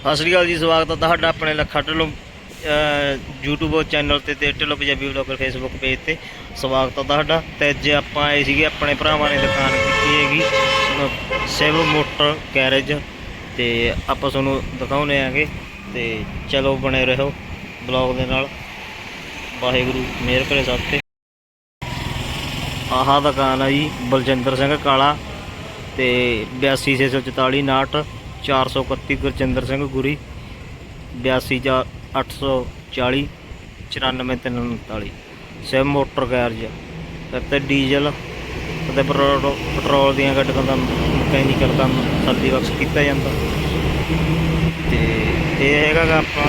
ਸਤਿ ਸ਼੍ਰੀ ਅਕਾਲ ਜੀ, ਸਵਾਗਤ ਹੈ ਤੁਹਾਡਾ ਆਪਣੇ ਲੱਖਾ ਢਿੱਲੋਂ, ਅਹ, YouTube ਚੈਨਲ ਤੇ ਤੇ Dhillon Punjabi vlogger Facebook page ਤੇ। ਸਵਾਗਤ ਹੈ ਤੁਹਾਡਾ। ਤੇ ਅੱਜ ਆਪਾਂ ਆਏ ਸੀਗੇ ਆਪਣੇ ਭਰਾਵਾਂ ਨੇ ਦੁਕਾਨ ਕੀਤੀ ਹੈਗੀ ਅਹ ਸਿਵ ਮੋਟਰ ਗੈਰੇਜ। ਤੇ ਆਪਾਂ ਤੁਹਾਨੂੰ ਦਿਖਾਉਨੇ ਆਂਗੇ। ਤੇ ਚਲੋ ਬਣੇ ਰਹੋ ਬਲੌਗ ਦੇ ਨਾਲ। ਵਾਹਿਗੁਰੂ ਮਿਹਰ ਕਰੇ ਸਭ ਤੇ। ਆਹ ਦੁਕਾਨ ਆ ਜੀ ਬਲਜਿੰਦਰ ਸਿੰਘ ਕਾਲਾ ਤੇ 8264 59 431 ਗੁਰਚੰਦਰ ਸਿੰਘ ਗੁਰੀ 82 840 94339 ਸਿਮ ਮੋਟਰ ਗੈਰਜ ਤੇ ਡੀਜ਼ਲ ਅਤੇ ਪੈਟਰੋ- ਪੈਟਰੋਲ ਦੀਆਂ ਗੱਡੀਆਂ ਦਾ ਮਕੈਨੀਕਲ ਕੰਮ ਸਰਦੀ ਵਕਸ ਕੀਤਾ ਜਾਂਦਾ। ਤੇ ਇਹ ਹੈਗਾ ਗਾ ਆਪਾਂ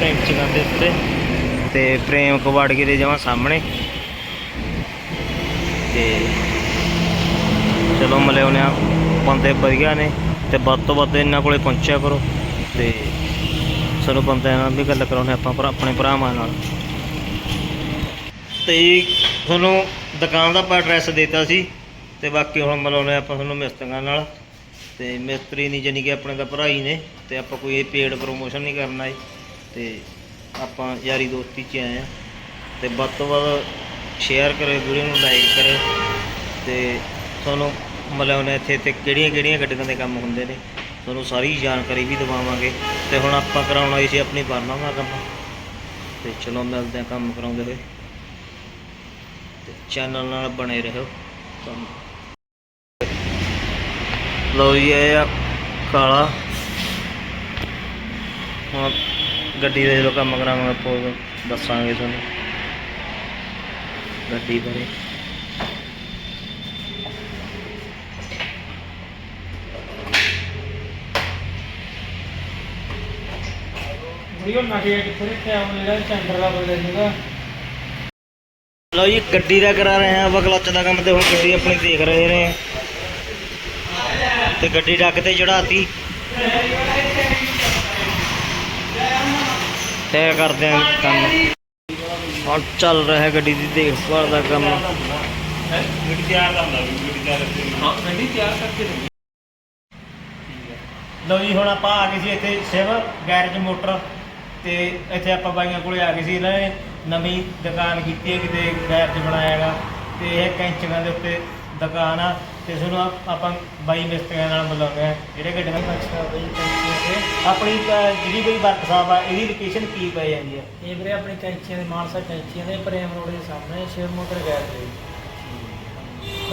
ਟੈਂਕੀਆਂ ਦੇ ਉੱਤੇ। ਤੇ ਪ੍ਰੇਮ ਕਵਾੜਗੇ ਦੇ ਜਮਾ ਸਾਹਮਣੇ। ਤੇ ਚਲੋ ਮਿਲਿਆਉਂਦੇ ਆ। ਬੰਦੇ ਵਧੀਆ ਨੇ। ਤੇ ਵੱਧ ਤੋਂ ਵੱਧ ਇਹਨਾਂ ਕੋਲੇ ਪਹੁੰਚਿਆ ਕਰੋ ਤੇ ਚਲੋ ਬੰਦਿਆਂ ਨਾਲ ਵੀ ਗੱਲ ਕਰਾਉਣੇ ਆਪਾਂ, ਭਰਾ- ਆਪਣੇ ਭਰਾਵਾਂ ਨਾਲ। ਤੇ ਤੁਹਾਨੂੰ ਦੁਕਾਨ ਦਾ ਆਪਾਂ ਐਡਰੈਸ ਦਿੱਤਾ ਸੀ ਤੇ ਬਾਕੀ ਹੁਣ ਮਿਲਾਉਂਦੇ ਆਪਾਂ ਤੁਹਾਨੂੰ ਮਿਸਤਰੀਆਂ ਨਾਲ। ਤੇ ਮਿਸਤਰੀ ਨਹੀਂ ਜਾਨੀ ਕਿ ਆਪਣੇ ਦਾ ਭਰਾ ਹੀ ਨੇ ਤੇ ਆਪਾਂ ਕੋਈ ਇਹ ਪੇਡ ਪ੍ਰੋਮੋਸ਼ਨ ਨਹੀਂ ਕਰਨਾ ਹੈ ਤੇ ਆਪਾਂ ਯਾਰੀ ਦੋਸਤੀ 'ਚ ਆਏ ਆ ਤੇ ਵੱਧ ਤੋਂ ਵੱਧ ਸ਼ੇਅਰ ਕਰਿਓ, ਵੀਡੀਓ ਨੂੰ ਲਾਈਕ ਕਰਿਓ। ਤੇ ਤੁਹਾਨੂੰ ਮਿਲਾਉਂਦੇ ਇੱਥੇ ਤੇ ਕਿਹੜੀਆਂ ਕਿਹੜੀਆਂ ਗੱਡੀਆਂ ਦੇ ਕੰਮ ਹੁੰਦੇ ਨੇ। ਤੁਹਾਨੂੰ ਸਾਰੀ ਜਾਣਕਾਰੀ ਵੀ ਦਿਵਾਵਾਂਗੇ। ਤੇ ਹੁਣ ਆਪਾਂ ਕਰਾਉਣਾ ਸੀ ਆਪਣੀ ਬਰਨਾ ਦਾ ਕੰਮ। ਤੇ ਚਲੋ ਮਿਲਦੇ ਆ ਕੰਮ ਕਰਾਉਂਦੇ ਹੋਏ। ਤੇ ਚੈਨਲ ਨਾਲ ਬਣੇ ਰਹੋ। ਤੁਹਾਨੂੰ ਲੋ ਜੀ, ਇਹ ਆ ਕਾਲਾ। ਹੁਣ ਗੱਡੀ ਦਾ ਜਦੋਂ ਕੰਮ ਕਰਾਵਾਂਗੇ, ਆਪਾਂ ਉਦੋਂ ਦੱਸਾਂਗੇ ਤੁਹਾਨੂੰ। ਗੱਡੀ ਬਾਰੇ। ਕਿੱਥੇ ਰੱਖਿਆ ਜਿਹੜਾ ਦਾ ਸੀਗਾ। ਲਓ ਜੀ ਗੱਡੀ ਦਾ ਕਰਾ ਰਹੇ ਹਾਂ ਆਪਾਂ ਕਲੱਚ ਦਾ ਕੰਮ ਤੇ ਹੁਣ ਗੱਡੀ ਆਪਣੀ ਦੇਖ ਰਹੇ ਨੇ। ਤੇ ਗੱਡੀ ਡੱਕ ਤੇ ਚੜਾਤੀ ਤੇ ਕਰਦੇ ਹਾਂ ਕੰਮ। ਹੁਣ ਚੱਲ ਰਿਹਾ ਹੈ ਗੱਡੀ ਦੀ ਦੇਖਭਾਲ ਦਾ ਕੰਮ। ਗੱਡੀ ਤਿਆਰ ਕਰਦਾ ਗੱਡੀ ਤਿਆਰ ਹਾਂ ਗੱਡੀ ਤਿਆਰ ਕਰਕੇ ਲਓ ਜੀ ਹੁਣ ਆਪਾਂ ਆ ਗਏ ਸੀ ਇੱਥੇ ਸ਼ਿਵ ਗੈਰੇਜ ਮੋਟਰ। ਤੇ ਇੱਥੇ ਆਪਾਂ ਬਾਈਆਂ ਕੋਲੇ ਆ ਗਏ ਸੀ ਇਹਨਾਂ ਨੇ ਨਵੀਂ ਦੁਕਾਨ ਕੀਤੀ ਹੈ ਕਿਤੇ ਗੈਰੇਜ ਬਣਾਇਆ ਹੈਗਾ ਤੇ ਇਹ ਕੈਂਚੀਆਂ ਦੇ ਉੱਤੇ ਦੁਕਾਨ ਆ ਤੇ ਤੁਹਾਨੂੰ ਆਪ- ਆਪਾਂ ਬਾਈ ਮਿਸਤਰੀਆਂ ਨਾਲ ਬੁਲਾਉਂਦੇ ਆ ਜਿਹੜੇ ਗੱਡੀਆਂ ਅੱਛਾ ਬਈ ਕੈਂਚੀਆਂ ਤੇ ਆਪਣੀ ਅਹ, ਜਿਹੜੀ ਕੋਈ ਵਰਕਸ਼ਾਪ ਆ ਇਹਦੀ ਲੋਕੇਸ਼ਨ ਕੀ ਪਈ ਜਾਂਦੀ ਆ? ਇਹ ਵੀਰੇ ਆਪਣੀ ਕੈਂਚੀਆਂ ਦੇ ਮਾਨਸਾ ਕੈਂਚੀਆਂ ਦੇ ਪ੍ਰੇਮ ਰੋਡ ਦੇ ਸਾਹਮਣੇ ਸ਼ਿਵ ਮੋਟਰ ਗੈਰ ਦੇ।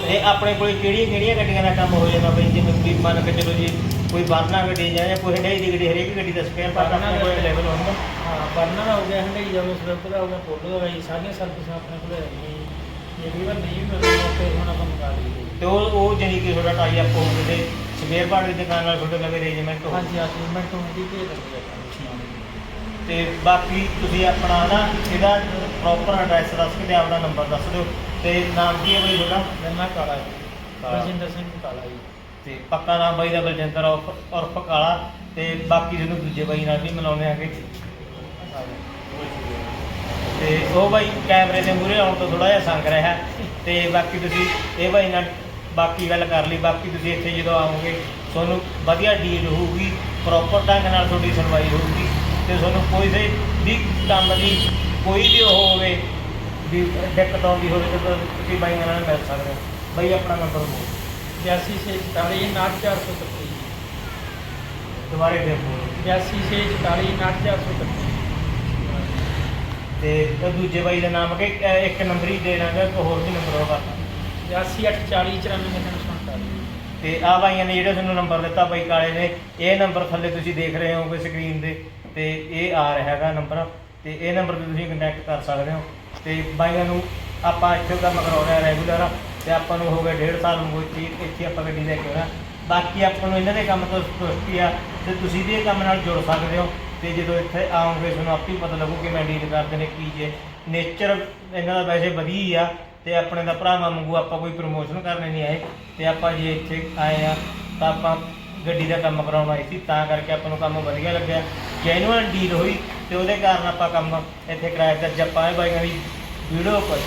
ਤੇ ਆਪਣੇ ਕੋਲੇ ਕਿਹੜੀਆਂ ਕਿਹੜੀਆਂ ਗੱਡੀਆਂ ਦਾ ਕੰਮ ਹੋ ਜਾਂਦਾ ਬਈ? ਜਿਵੇਂ ਕੋਈ ਮੰਨ ਕੇ ਚਲੋ ਜੀ ਕੋਈ ਵਰਨਾ ਗੱਡੀ ਜਾਂ ਕੋਈ ਹੰਡਾਈ ਦੀ ਗੱਡੀ ਹਰੇਕ ਗੱਡੀ ਦਾ ਸਪੇਅਰ ਪਾਰਟ ਆਪਣੇ ਕੋਲੇ ਅਵੇਲੇਬਲ ਹੁੰਦਾ ਹਾਂ ਬਰਨਰ ਹੋ ਗਿਆ ਹੰਡਈ ਦਾ ਸਵਿਫਟ ਦਾ ਹੋ ਗਿਆ ਪੋਲੋ ਦਾ ਸਾਰੀਆਂ ਸਰਵਿਸਾਂ ਆਪਣੇ ਕੋਲ ਹੈਗੀਆਂ ਜੀ ਜੇ ਵੀ ਵਾਰ ਨਹੀਂ ਮਿਲਦਾ ਤੇ ਹੁਣ ਆਪਾਂ ਮੰਗਾ ਲਈਏ। ਤੇ ਉਹ ਉਹ ਜਾਨੀ ਕਿ ਤੁਹਾਡਾ ਟਾਈ ਅਪ ਹੋ ਤੇ ਸਪੇਅਰ ਪਾਰਟ ਦੀ ਦੁਕਾਨ ਨਾਲ ਤੁਹਾਡੇ ਲਵੇ ਅਰੇਂਜਮੈਂਟ ਹੋ ਹਾਂਜੀ ਮੈਂ ਤੁਹਾਨੂੰ ਦੀ ਭੇਜ ਦਿੰਦੀ ਤੇ ਬਾਕੀ ਤੁਸੀਂ ਆਪਣਾ ਨਾ ਇਹਦਾ ਪ੍ਰੋਪਰ ਐਡਰੈਸ ਦੱਸ ਕੇ ਤੇ ਆਪਣਾ ਨੰਬਰ ਦੱਸ ਦਿਓ। ਤੇ ਨਾਮ ਕੀ ਹੈ ਬਈ ਤੁਹਾਡਾ? ਮੈਂ ਕਾਲਾ ਜੀ। ਰਜਿੰਦਰ ਸਿੰਘ ਕਾਲਾ ਜੀ। ਤੇ ਪੱਕਾ ਨਾਮ ਬਾਈ ਦਾ ਬਲਜਿੰਦਰ ਉਰਫ ਉਰਫ ਕਾਲਾ ਤੇ ਬਾਕੀ ਤੁਹਾਨੂੰ ਦੂਜੇ ਬਾਈ ਨਾਲ ਵੀ ਮਿਲਾਉਂਦੇ ਆਗੇ। ਤੇ ਉਹ ਬਾਈ ਕੈਮਰੇ ਦੇ ਮੂਹਰੇ ਆਉਣ ਤੋਂ ਥੋੜਾ ਜਿਹਾ ਸੰਗ ਰਿਹਾ। ਤੇ ਬਾਕੀ ਤੁਸੀਂ ਇਹ ਬਾਈ ਨਾਲ ਬਾਕੀ ਗੱਲ ਕਰ ਲਈ। ਬਾਕੀ ਤੁਸੀਂ ਇੱਥੇ ਜਦੋਂ ਆਓਗੇ, ਤੁਹਾਨੂੰ ਵਧੀਆ ਡੀਲ ਹੋਊਗੀ ਪ੍ਰੋਪਰ ਢੰਗ ਨਾਲ ਤੁਹਾਡੀ ਸੁਣਵਾਈ ਹੋਊਗੀ ਤੇ ਤੁਹਾਨੂੰ ਕੋਈ ਵੀ ਕੰਮ ਦੀ ਕੋਈ ਵੀ ਉਹ ਹੋਵੇ, ਵੀ ਦਿੱਕਤ ਆਉਂਦੀ ਹੋਵੇ ਤਾਂ ਤੁਸੀਂ ਬਾਈਆਂ ਨਾਲ ਮਿਲ ਸਕਦੇ ਹੋ। ਬਾਈ ਆਪਣਾ ਨੰਬਰ ਬੋਲ। 82 ਸੇ 44 431 ਦੁਬਾਰੇ ਫਿਰ ਬੋਲ। 82 ਸੇ 44 431 ਤੇ ਉਹ ਦੂਜੇ ਬਾਈ ਦਾ ਨਾਮ ਕਿ ਅਹ ਇੱਕ ਨੰਬਰ ਹੀ ਦੇ ਦਾਂਗਾ ਇੱਕ ਹੋਰ ਵੀ ਨੰਬਰ ਹੋਗਾ 82 840 94 ਤੇ ਆ ਬਾਈਆਂ ਨੇ ਜਿਹੜਾ ਤੁਹਾਨੂੰ ਨੰਬਰ ਦਿੱਤਾ ਬਾਈ ਕਾਲੇ ਨੇ ਇਹ ਨੰਬਰ ਥੱਲੇ ਤੁਸੀਂ ਦੇਖ ਰਹੇ ਹੋਗੇ ਸਕਰੀਨ ਦੇ ਤੇ ਇਹ ਆ ਰਿਹਾ ਹੈਗਾ ਨੰਬਰ ਤੇ ਇਹ ਨੰਬਰ ਤੇ ਤੁਸੀਂ ਕੰਟੈਕਟ ਕਰ ਸਕਦੇ ਹੋ। ਤੇ ਬਾਈਆਂ ਨੂੰ ਆਪਾਂ ਇੱਥੇ ਕੰਮ ਕਰਾਉਣਾ ਰੈਗੂਲਰ ਤੇ ਆਪਾਂ ਨੂੰ ਹੋ ਗਿਆ ਡੇਢ ਸਾਲ ਨੂੰ ਇੱਥੇ ਇੱਥੇ ਆਪਾਂ ਗੱਡੀ ਲੈ ਕੇ ਆਉਣਾ। ਬਾਕੀ ਆਪਾਂ ਨੂੰ ਇਹਨਾਂ ਦੇ ਕੰਮ ਤੋਂ ਸੰਤੁਸ਼ਟੀ ਆ ਤੇ ਤੁਸੀਂ ਵੀ ਇਹ ਕੰਮ ਨਾਲ ਜੁੜ ਸਕਦੇ ਹੋ। ਤੇ ਜਦੋਂ ਇੱਥੇ ਆਉਂਗੇ ਤੁਹਾਨੂੰ ਆਪੇ ਪਤਾ ਲੱਗੂ ਕਿ ਮੈਂ ਡੀਲ ਕਰਦੇ ਨੇ ਕੀ ਜੇ। ਨੇਚਰ ਇਹਨਾਂ ਦਾ ਵੈਸੇ ਵਧੀਆ ਹੀ ਆ ਤੇ ਆਪਣੇ ਦਾ ਭਰਾਵਾਂ ਵਾਂਗੂ ਆਪਾਂ ਕੋਈ ਪ੍ਰਮੋਸ਼ਨ ਕਰਨੇ ਨਹੀਂ ਆਏ। ਤੇ ਆਪਾਂ ਜੇ ਇੱਥੇ ਆਏ ਆ, ਤਾਂ ਆਪਾਂ ਗੱਡੀ ਦਾ ਕੰਮ ਕਰਾਉਣ ਆਏ ਸੀ। ਤਾਂ ਕਰਕੇ ਆਪਾਂ ਨੂੰ ਕੰਮ ਵਧੀਆ ਲੱਗਿਆ। ਜੈਨੂਅਨ ਡੀਲ ਹੋਈ ਤੇ ਉਹਦੇ ਕਾਰਨ ਆਪਾਂ ਕੰਮ ਇੱਥੇ ਕਰਾਇਆ। ਤੇ ਅੱਜ ਆਪਾਂ ਇਹ ਬਾਈਆਂ ਦੀ ਵੀਡੀਓ ਪਾਈ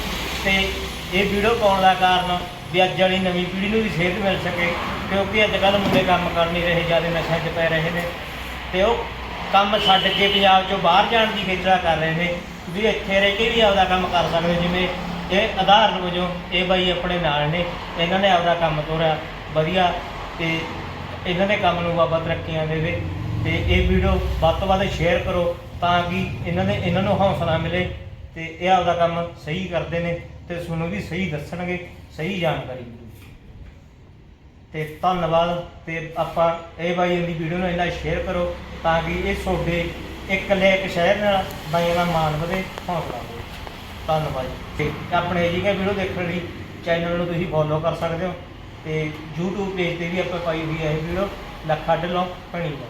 ਤੇ ਇਹ ਵੀਡੀਓ ਪਾਉਣ ਦਾ ਕਾਰਨ ਵੀ ਅੱਜ ਵਾਲੀ ਨਵੀਂ ਪੀੜ੍ਹੀ ਨੂੰ ਵੀ ਸਿਹਤ ਮਿਲ ਸਕੇ, ਕਿਉਂਕਿ ਅੱਜ ਕੱਲ੍ਹ ਮੁੰਡੇ ਕੰਮ ਕਰ ਨਹੀਂ ਰਹੇ, ਜ਼ਿਆਦਾ ਨਸ਼ਿਆਂ 'ਚ ਪੈ ਰਹੇ ਨੇ। ਤੇ ਉਹ ਕੰਮ ਛੱਡ ਕੇ ਪੰਜਾਬ ਚੋਂ ਬਾਹਰ ਜਾਣ ਦੀ ਖੇਚਲਾ ਕਰ ਰਹੇ ਨੇ ਤੁਸੀਂ ਇੱਥੇ ਰਹਿ ਕੇ ਵੀ ਆਪਦਾ ਕੰਮ ਕਰ ਸਕਦੇ ਹੋ ਜਿਵੇਂ ਇਹ ਉਦਾਹਰਨ ਵਜੋਂ ਇਹ ਬਾਈ ਆਪਣੇ ਨਾਲ ਨੇ, ਇਹਨਾਂ ਨੇ ਆਪਦਾ ਕੰਮ ਤੋਰਿਆ, ਵਧੀਆ, ਤੇ ਇਹਨਾਂ ਦੇ ਕੰਮ ਨੂੰ ਬਾਬਾ ਤਰੱਕੀਆਂ ਦੇਵੇ, ਤੇ ਇਹ ਵੀਡੀਓ ਵੱਧ ਤੋਂ ਵੱਧ ਸ਼ੇਅਰ ਕਰੋ, ਤਾਂ ਕਿ ਇਹਨਾਂ ਦੇ, ਇਹਨਾਂ ਨੂੰ ਹੌਸਲਾ ਮਿਲੇ, ਤੇ ਇਹ ਆਪਦਾ ਕੰਮ ਸਹੀ ਕਰਦੇ ਨੇ। ਤੇ ਤੁਹਾਨੂੰ ਵੀ ਸਹੀ ਦੱਸਣਗੇ, ਸਹੀ ਜਾਣਕਾਰੀ ਮਿਲੂਗੀ। ਤੇ ਧੰਨਵਾਦ, ਤੇ ਆਪਾਂ ਇਹ ਬਾਈ ਦੀ ਵੀਡੀਓ ਨੂੰ ਇੰਨਾ ਸ਼ੇਅਰ ਕਰੋ ਤਾਂ ਕਿ ਇਹ ਤੁਹਾਡੇ ਇੱਕ ਲੈ ਇੱਕ ਸ਼ਹਿਰ ਨਾਲ ਬਾਈਆਂ ਦਾ ਮਾਣ ਵਧੇ, ਹੌਸਲਾ ਹੋਵੇ ਧੰਨਵਾਦ ਜੀ। ਤੇ ਆਪਣੇ ਜੀ ਕੇ ਵੀਡੀਓ ਦੇਖਣ ਲਈ ਚੈਨਲ ਨੂੰ ਤੁਸੀਂ ਫੋਲੋ ਕਰ ਸਕਦੇ ਹੋ ਤੇ YouTube ਪੇਜ ਤੇ ਵੀ ਆਪਾਂ ਪਾਈ ਹੋਈ ਹੈ ਇਹ ਵੀਡੀਓ, ਲੱਖਾ ਢਿੱਲੋਂ ਭਣੀ ਦਾ